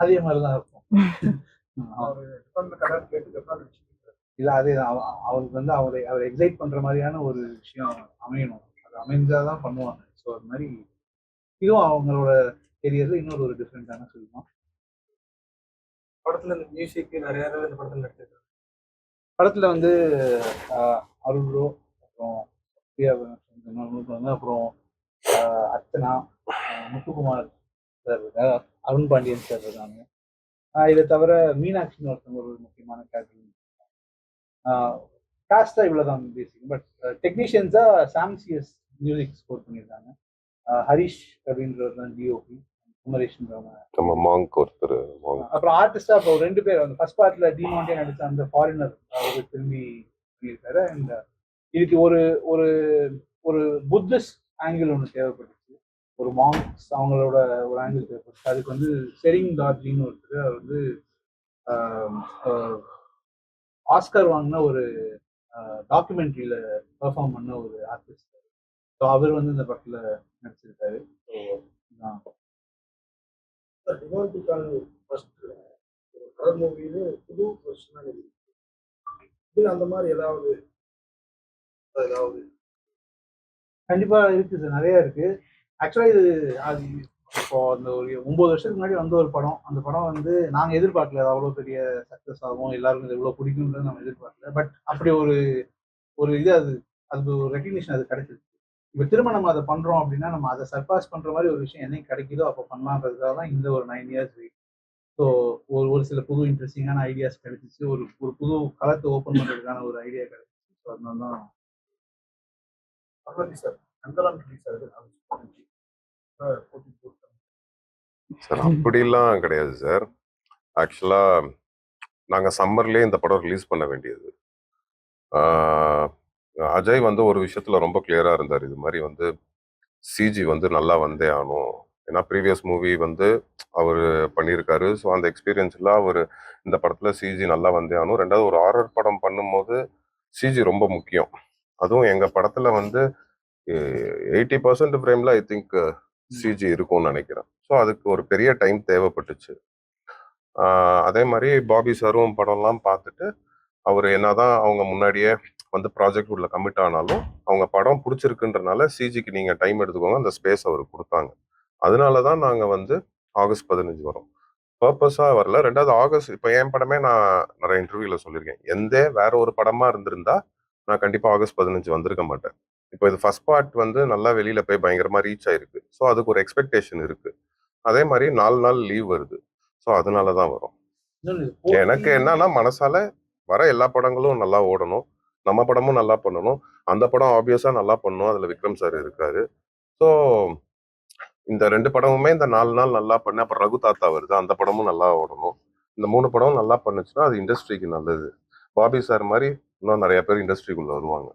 அதே மாதிரி தான் இருக்கும் இல்ல அதே அவருக்கு வந்து அவரை அவரை எக்ஸைட் பண்ற மாதிரியான ஒரு விஷயம் அமையணும். அது அமைஞ்சாதான் பண்ணுவாங்க. ஸோ அது மாதிரி இதுவும் அவங்களோட கெரியர்ல இன்னொரு ஒரு டிஃப்ரெண்டான சொல்லுவோம் படத்துல இந்த மியூசிக் நிறைய இந்த படத்துல நடிச்சிருக்காங்க? படத்துல வந்து அருள் ப்ரோ அப்புறம் பிரியா அப்புறம் அர்ச்சனா முத்துக்குமார். சார் இருக்கார். அருண் பாண்டியன் சார் இருக்காங்க. இதை தவிர மீனாட்சின்னு ஒருத்தவங்க ஒரு முக்கியமான கேரக்டர் காஸ்டா இவ்வளவுதான் பேசிக் பட் டெக்னீஷியன்ஸா சாம்சியஸ் மியூசிக் ஸ்கோர் பண்ணியிருக்காங்க. ஹரிஷ் அப்படின்றவர் தான் டிஓபி குமரேஷ்ன்றவங்க மாங்க் ஒருத்தர் அப்புறம் ஆர்டிஸ்டா இப்போ ரெண்டு பேர் அந்த ஃபர்ஸ்ட் பார்ட்ல டிமாண்டே நடிச்ச அந்த ஃபாரினர் அவரு திரும்பி பண்ணியிருக்காரு. அண்ட் இதுக்கு ஒரு ஒரு ஒரு புத்திஸ்ட் ஆங்கிள் ஒன்று தேவைப்பட்டுச்சு. ஒரு மாங்க்ஸ் அவங்களோட ஒரு ஆங்கிள் தேவைப்பட்டுச்சு அதுக்கு வந்து செரிங் டார்ஜின்னு ஒருத்தர் அவர் வந்து ஆஸ்கர் வாங்கின ஒரு டாக்குமெண்ட்ரியில பெர்ஃபார்ம் பண்ண ஒரு ஆர்டிஸ்ட் ஸோ அவர் வந்து இந்த படத்துல நடிச்சிருக்காரு. கலர் மூவின்னு புது இது அந்த மாதிரி ஏதாவது ஏதாவது? கண்டிப்பா இருக்கு சார் நிறைய இருக்கு. ஆக்சுவலாக இது அது இப்போ அந்த ஒரு ஒன்பது வருஷத்துக்கு முன்னாடி வந்த ஒரு படம். அந்த படம் வந்து நாங்கள் எதிர்பார்க்கல அது அவ்வளோ பெரிய சக்ஸஸ் ஆகும் எல்லாருக்கும் இது எவ்வளோ பிடிக்கும்ன்றது நம்ம எதிர்பார்க்கல. பட் அப்படி ஒரு ஒரு இது அது அது ஒரு ரெக்கக்னிஷன் அது கிடைச்சிருக்கு இப்போ திரும்ப நம்ம அதை பண்ணுறோம் அப்படின்னா நம்ம அதை சர்பாஸ் பண்ணுற மாதிரி ஒரு விஷயம் என்னைக்கு கிடைக்குதோ அப்போ பண்ணலான்றதுக்காக தான் இந்த ஒரு நைன் இயர்ஸ் வெயிட் ஸோ ஒரு ஒரு சில புது இன்ட்ரெஸ்டிங்கான ஐடியாஸ் கிடைச்சிச்சு. ஒரு ஒரு புது களத்தை ஓப்பன் பண்ணுறதுக்கான ஒரு ஐடியா கிடைச்சிச்சு. ஸோ அதனால தான் சார். சார் சார் அப்படிலாம் கிடையாது சார். ஆக்சுவலாக நாங்கள் சம்மர்லேயே இந்த படம் ரிலீஸ் பண்ண வேண்டியது. அஜய் வந்து ஒரு விஷயத்துல ரொம்ப கிளியராக இருந்தார். இது மாதிரி வந்து சிஜி வந்து நல்லா வந்தே ஆகணும். ஏன்னா ப்ரீவியஸ் மூவி வந்து அவர் பண்ணியிருக்காரு. ஸோ அந்த எக்ஸ்பீரியன்ஸில் அவர் இந்த படத்தில் சிஜி நல்லா வந்தே ஆகணும். ரெண்டாவது ஒரு ஆரர் படம் பண்ணும்போது சிஜி ரொம்ப முக்கியம். அதுவும் எங்கள் படத்தில் வந்து எயிட்டி பர்சன்ட் ஃப்ரேமில் ஐ திங்க் சிஜி இருக்கும்னு நினைக்கிறேன். ஸோ அதுக்கு ஒரு பெரிய டைம் தேவைப்பட்டுச்சு. அதே மாதிரி பாபி சாரும் படம்லாம் பார்த்துட்டு அவர் என்னதான் அவங்க முன்னாடியே வந்து ப்ராஜெக்ட் உள்ள கமிட் ஆனாலும் அவங்க படம் பிடிச்சிருக்குன்றனால சிஜிக்கு நீங்கள் டைம் எடுத்துக்கோங்க அந்த ஸ்பேஸ் அவர் கொடுத்தாங்க. அதனால தான் நாங்கள் வந்து ஆகஸ்ட் பதினஞ்சு வரோம். பர்பஸாக வரல. ரெண்டாவது ஆகஸ்ட் இப்போ என் படமே நான் நிறைய இன்டர்வியூவில் சொல்லியிருக்கேன். எந்த வேற ஒரு படமாக இருந்திருந்தா நான் கண்டிப்பாக ஆகஸ்ட் பதினஞ்சு வந்திருக்க மாட்டேன். இப்போ இது ஃபர்ஸ்ட் பார்ட் வந்து நல்லா வெளியில போய் பயங்கரமா ரீச் ஆயிருக்கு. ஸோ அதுக்கு ஒரு எக்ஸ்பெக்டேஷன் இருக்கு. அதே மாதிரி நாலு நாள் லீவ் வருது. ஸோ அதனால தான் வரும். எனக்கு என்னன்னா மனசால வர எல்லா படங்களும் நல்லா ஓடணும். நம்ம படமும் நல்லா பண்ணணும். அந்த படம் ஆப்வியஸா நல்லா பண்ணணும். அதுல விக்ரம் சார் இருக்காரு. ஸோ இந்த ரெண்டு படமுமே இந்த நாலு நாள் நல்லா பண்ண அப்புறம் ரகு தாத்தா வருது. அந்த படமும் நல்லா ஓடணும். இந்த மூணு படமும் நல்லா பண்ணுச்சுன்னா அது இண்டஸ்ட்ரிக்கு நல்லது. பாபி சார் மாதிரி இன்னும் நிறைய பேர் இண்டஸ்ட்ரிக்குள்ள வருவாங்க.